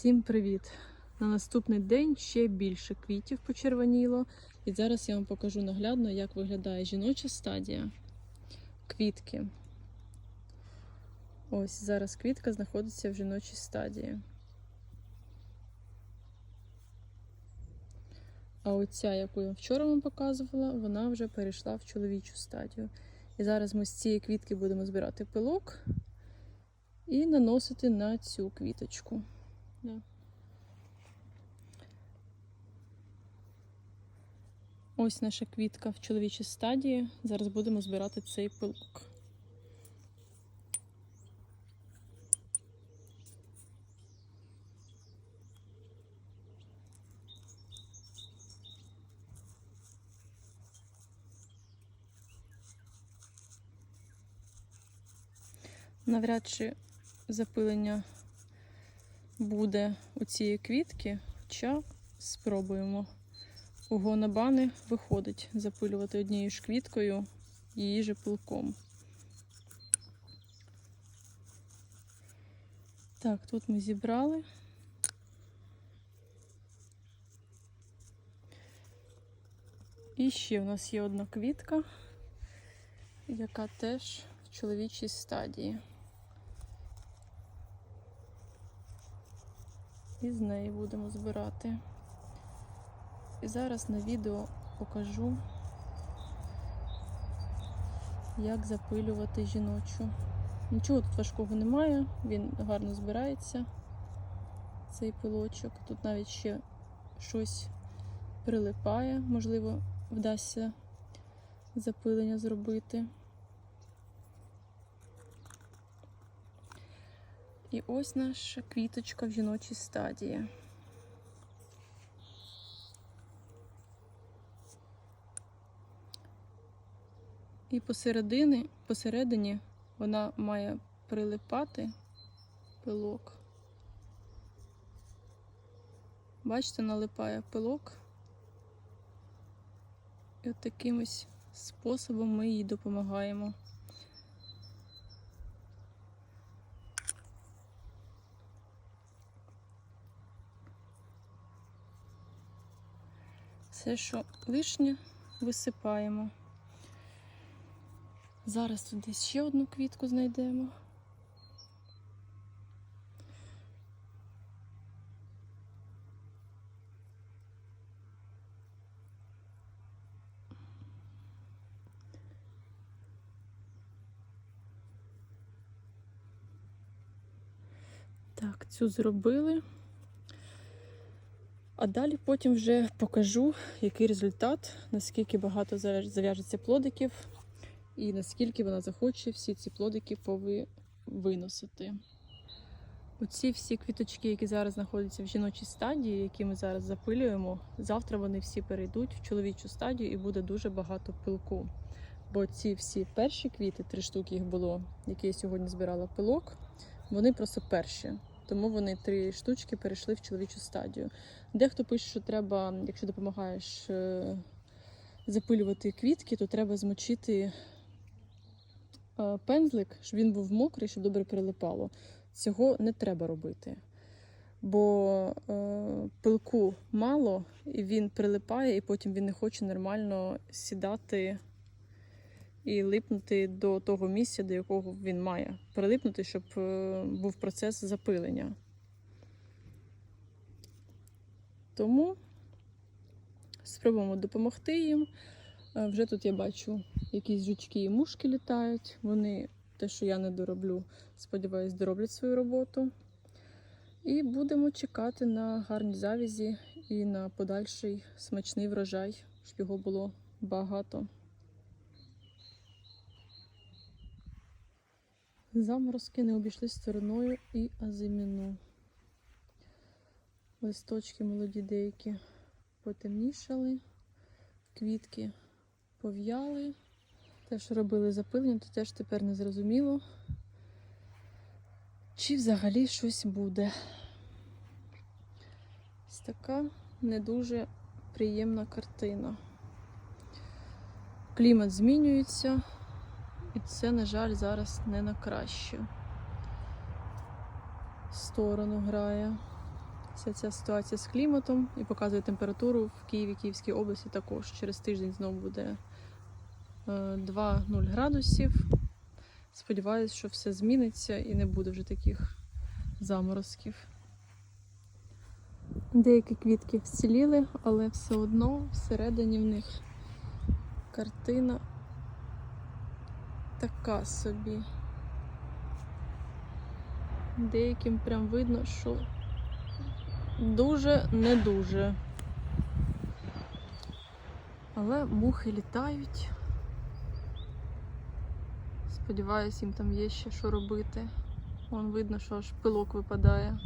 Всім привіт! На наступний день ще більше квітів почервоніло. І зараз я вам покажу наглядно, як виглядає жіноча стадія квітки. Ось зараз квітка знаходиться в жіночій стадії. А оця, яку я вчора вам показувала, вона вже перейшла в чоловічу стадію. І зараз ми з цієї квітки будемо збирати пилок і наносити на цю квіточку. Да. Ось наша квітка в чоловічій стадії. Зараз будемо збирати цей пилок. Навряд чи запилення буде у цієї квітки, хоча спробуємо. У гонобани виходить запилювати однією ж квіткою її же пилком. Так, тут ми зібрали. І ще в нас є одна квітка, яка теж в чоловічій стадії. І з неї будемо збирати. І зараз на відео покажу, як запилювати жіночу. Нічого тут важкого немає, він гарно збирається, цей пилочок. Тут навіть ще щось прилипає, можливо, вдасться запилення зробити. І ось наша квіточка в жіночій стадії. І посередині, посередині вона має прилипати пилок. Бачите, налипає пилок. І от таким ось способом ми їй допомагаємо. Все, що лишнє, висипаємо. Зараз десь ще одну квітку знайдемо. Так, цю зробили. А далі потім вже покажу, який результат, наскільки багато зав'яжеться плодиків і наскільки вона захоче всі ці плодики пови... виносити. Оці всі квіточки, які зараз знаходяться в жіночій стадії, які ми зараз запилюємо, завтра вони всі перейдуть в чоловічу стадію і буде дуже багато пилку. Бо ці всі перші квіти, три штуки їх було, які я сьогодні збирала пилок, вони просто перші. Тому вони три штучки перейшли в чоловічу стадію. Дехто пише, що треба, якщо допомагаєш е, запилювати квітки, то треба змочити е, пензлик, щоб він був мокрий, щоб добре прилипало. Цього не треба робити. Бо е, пилку мало, і він прилипає, і потім він не хоче нормально сідати і липнути до того місця, до якого він має прилипнути, щоб е, був процес запилення. Тому спробуємо допомогти їм. Е, Вже тут я бачу, якісь жучки і мушки літають. Вони, те, що я не дороблю, сподіваюсь, дороблять свою роботу. І будемо чекати на гарні завізі і на подальший смачний врожай, щоб його було багато. Заморозки не обійшли стороною і азиміну. Листочки молоді деякі потемнішали, квітки пов'яли. Те, що робили запилення, то теж тепер не зрозуміло, чи взагалі щось буде. Ось така не дуже приємна картина. Клімат змінюється. І це, на жаль, зараз не на кращу сторону грає. Вся ця ситуація з кліматом і показує температуру в Києві, Київській області також. Через тиждень знову буде е, 2-0 градусів. Сподіваюсь, що все зміниться і не буде вже таких заморозків. Деякі квітки вціліли, але все одно всередині в них картина така собі. Деяким прям видно, що дуже не дуже. Але мухи літають. Сподіваюсь, їм там є ще що робити. Вон видно, що аж пилок випадає.